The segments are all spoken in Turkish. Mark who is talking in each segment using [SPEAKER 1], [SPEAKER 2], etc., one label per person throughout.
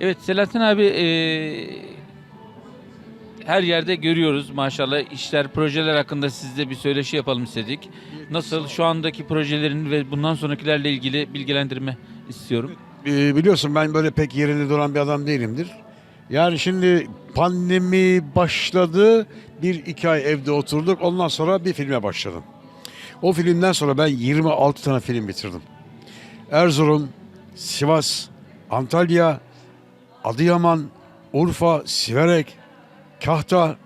[SPEAKER 1] Evet Selahattin abi eee, her yerde görüyoruz maşallah işler projeler hakkında sizle bir söyleşi yapalım istedik. Nasıl şu andaki projelerin ve bundan sonrakilerle ilgili bilgilendirme istiyorum.
[SPEAKER 2] Ee, biliyorsun ben böyle pek yerinde duran bir adam değilimdir. Yani şimdi pandemi başladı. Bir iki ay evde oturduk. Ondan sonra bir filme başladım. O filmden sonra ben 26 tane film bitirdim. Erzurum, Sivas, Antalya, Adıyaman, Urfa, Siverek, Kahta,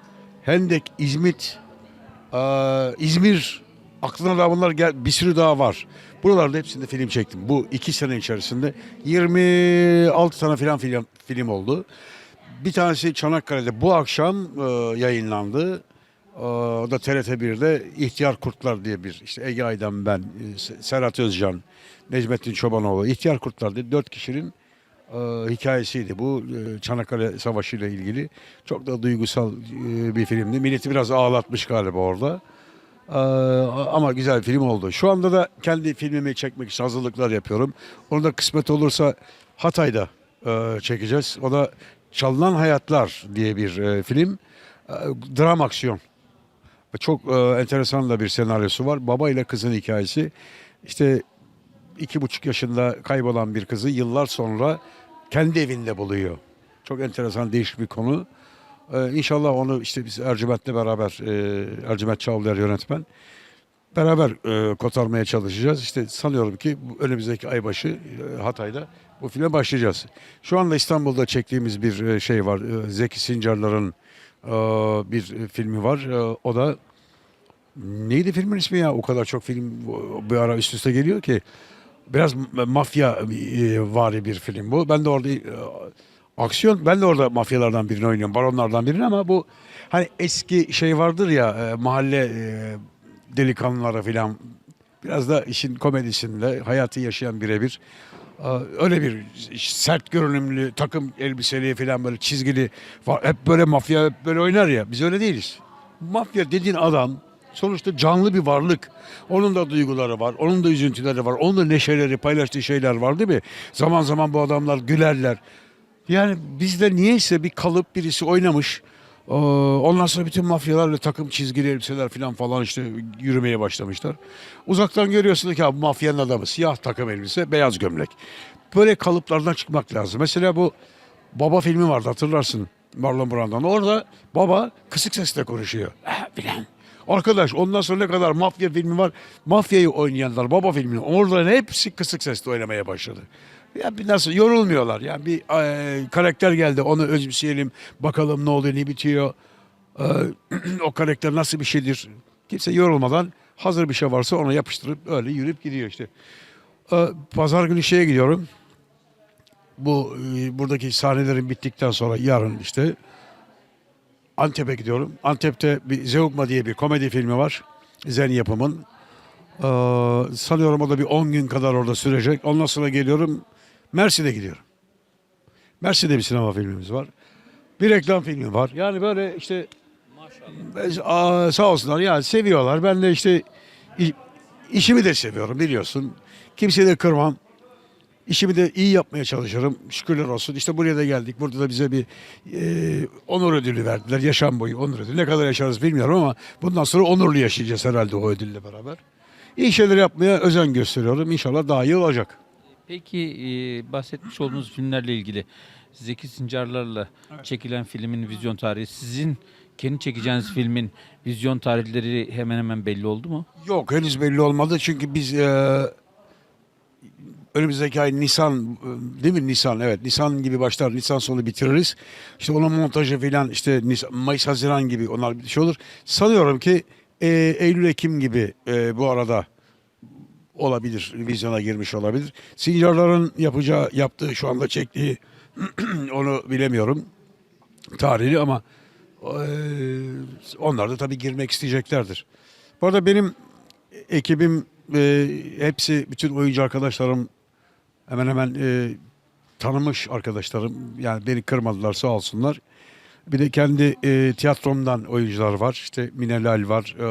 [SPEAKER 2] Hendek, İzmit, eee, İzmir. Aklına da bunlar gel bir sürü daha var. Buralarda hepsinde film çektim. Bu iki sene içerisinde 26 tane falan film, film oldu. Bir tanesi Çanakkale'de bu akşam eee, yayınlandı. Eee, O da TRT 1'de İhtiyar Kurtlar diye bir işte Ege Aydan ben, e, Se- Serhat Özcan, Necmettin Çobanoğlu İhtiyar Kurtlar diye dört kişinin e, hikayesiydi. Bu e, Çanakkale Savaşı ile ilgili çok da duygusal e, bir filmdi. Milleti biraz ağlatmış galiba orada. E, ama güzel film oldu. Şu anda da kendi filmimi çekmek için hazırlıklar yapıyorum. Onu da kısmet olursa Hatay'da e, çekeceğiz. O da Çalınan Hayatlar diye bir e, film. E, dram aksiyon. Çok e, enteresan da bir senaryosu var. Baba ile kızın hikayesi. İşte iki buçuk yaşında kaybolan bir kızı yıllar sonra kendi evinde buluyor. Çok enteresan, değişik bir konu. Ee, inşallah onu işte biz Ercüment'le beraber, e, Ercüment Çağlayan yönetmen, beraber e, kotarmaya çalışacağız. İşte sanıyorum ki bu önümüzdeki ay başı e, Hatay'da bu filme başlayacağız. Şu anda İstanbul'da çektiğimiz bir e, şey var. E, Zeki Sincarlar'ın e, bir e, filmi var. E, o da neydi filmin ismi ya? O kadar çok film bir ara üst üste geliyor ki. Biraz ma- mafya e, vari bir film bu. Ben de orada e, aksiyon, ben de orada mafyalardan birini oynuyorum. Baronlardan birini ama bu hani eski şey vardır ya e, mahalle delikanlıları falan. Biraz da işin komedisinde hayatı yaşayan birebir. Öyle bir sert görünümlü takım elbiseli falan böyle çizgili. Hep böyle mafya hep böyle oynar ya. Biz öyle değiliz. Mafya dediğin adam sonuçta canlı bir varlık. Onun da duyguları var, onun da üzüntüleri var, onun da neşeleri, paylaştığı şeyler var değil mi? Zaman zaman bu adamlar gülerler. Yani bizde niyeyse bir kalıp birisi oynamış. Ee, Ondan sonra bütün mafyalarla takım çizgili elbiseler falan falan işte yürümeye başlamışlar. Uzaktan görüyorsun ki abi mafyanın adamı. Siyah takım elbise, beyaz gömlek. Böyle kalıplardan çıkmak lazım. Mesela bu Baba filmi vardı hatırlarsın Marlon Brando'nun. Orada baba kısık sesle konuşuyor. "Ah, filan. Arkadaş ondan sonra ne kadar mafya filmi var. Mafyayı oynayanlar baba filmini oraların hepsi kısık sesle oynamaya başladı. Ya bir nasıl yorulmuyorlar. Yani bir e, karakter geldi onu özümseyelim bakalım ne oluyor ne bitiyor. E, o karakter nasıl bir şeydir. Kimse yorulmadan hazır bir şey varsa ona yapıştırıp öyle yürüyüp gidiyor işte. E, Pazar günü şeye gidiyorum bu e, buradaki sahnelerin bittikten sonra yarın işte Antep'e gidiyorum. Antep'te bir Zeugma diye bir komedi filmi var. Zen yapımın. Ee, sanıyorum o da bir 10 gün kadar orada sürecek. Ondan sonra geliyorum Mersin'e gidiyorum. Mersin'de bir sinema filmimiz var. Bir reklam filmi var. Yani böyle işte Aa, sağ olsunlar yani seviyorlar. Ben de işte işimi de seviyorum biliyorsun. Kimseyi de kırmam. İşimi de iyi yapmaya çalışırım. Şükürler olsun. İşte buraya da geldik. Burada da bize bir e, onur ödülü verdiler. Yaşam boyu onur ödülü. Ne kadar yaşarız bilmiyorum ama bundan sonra onurlu yaşayacağız herhalde o ödülle beraber. İyi şeyler yapmaya özen gösteriyorum. İnşallah daha iyi olacak.
[SPEAKER 1] Peki e, bahsetmiş olduğunuz filmlerle ilgili Zeki Sincarlar'la çekilen filmin vizyon tarihi sizin kendi çekeceğiniz filmin vizyon tarihleri hemen hemen belli oldu mu?
[SPEAKER 2] Yok henüz belli olmadı çünkü biz e, önümüzdeki ay Nisan değil mi Nisan evet Nisan gibi başlar Nisan sonu bitiririz. İşte onun montajı falan işte Nisan, Mayıs Haziran gibi onlar bir şey olur. Sanıyorum ki e, Eylül Ekim gibi e, bu arada olabilir vizyona girmiş olabilir. Sincarların yapacağı yaptığı şu anda çektiği onu bilemiyorum tarihini ama e, onlar da tabii girmek isteyeceklerdir. Bu arada benim ekibim e, hepsi bütün oyuncu arkadaşlarım hemen hemen e, tanımış arkadaşlarım. Yani beni kırmadılar sağ olsunlar. Bir de kendi e, tiyatromdan oyuncular var. İşte Minelal var. E,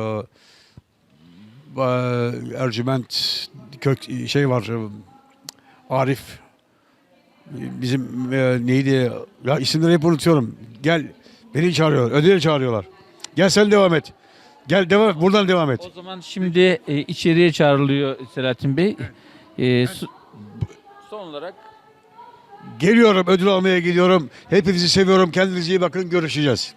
[SPEAKER 2] e, Ercüment kök şey var. E, Arif bizim e, neydi ya isimleri hep unutuyorum. Gel beni çağırıyor. Ödül çağırıyorlar. Gel sen devam et. Gel devam buradan devam et.
[SPEAKER 1] O zaman şimdi e, içeriye çağrılıyor Selahattin Bey. E, su- son olarak
[SPEAKER 2] Geliyorum ödül almaya gidiyorum. Hepinizi seviyorum. Kendinize iyi bakın. Görüşeceğiz.